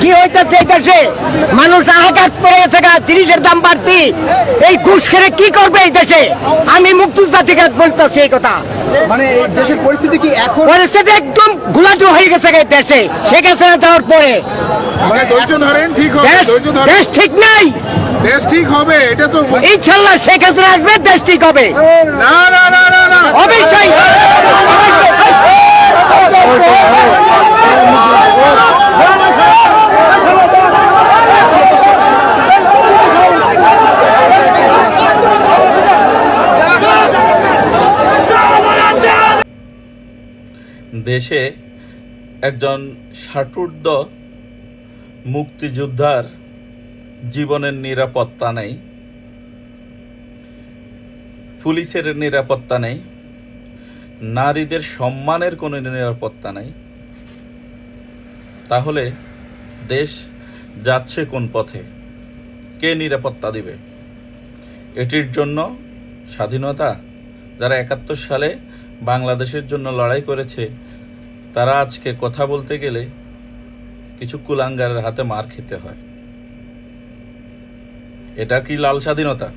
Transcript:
কি হইতেছে এই দেশে মানুষ আঘাত পড়ে গেছে গা জিনিসের দাম বাড়তি। এই ঘুষ খেলে কি করবে এই দেশে? আমি মুক্তিযোদ্ধা থেকে বলতেছি এই কথা। মানে দেশের পরিস্থিতি কি এখন পরিস্থিতি একদম হয়ে গেছে এই দেশে। শেখ হাসিনা যাওয়ার পরে। মানে ধরেন ঠিক দেশ নাই। দেশ ঠিক হবে এটা তো ইনশাল্লাহ শেখ হাসিনা আসবে দেশ ঠিক হবে। না না না না না। অবশ্যই দেশে একজন ষাটূর্ধ্ব মুক্তিযোদ্ধার জীবনের নিরাপত্তা নেই, পুলিশের নিরাপত্তা নেই, নারীদের সম্মানের কোনো নিরাপত্তা নেই। তাহলে দেশ যাচ্ছে কোন পথে? কে নিরাপত্তা দিবে? এটির জন্য স্বাধীনতা যারা একাত্তর সালে বাংলাদেশের জন্য লড়াই করেছে তারা আজকে কথা বলতে গেলে কিছু কুলাঙ্গারের হাতে মার খেতে হয়। এটা কি লাল স্বাধীনতা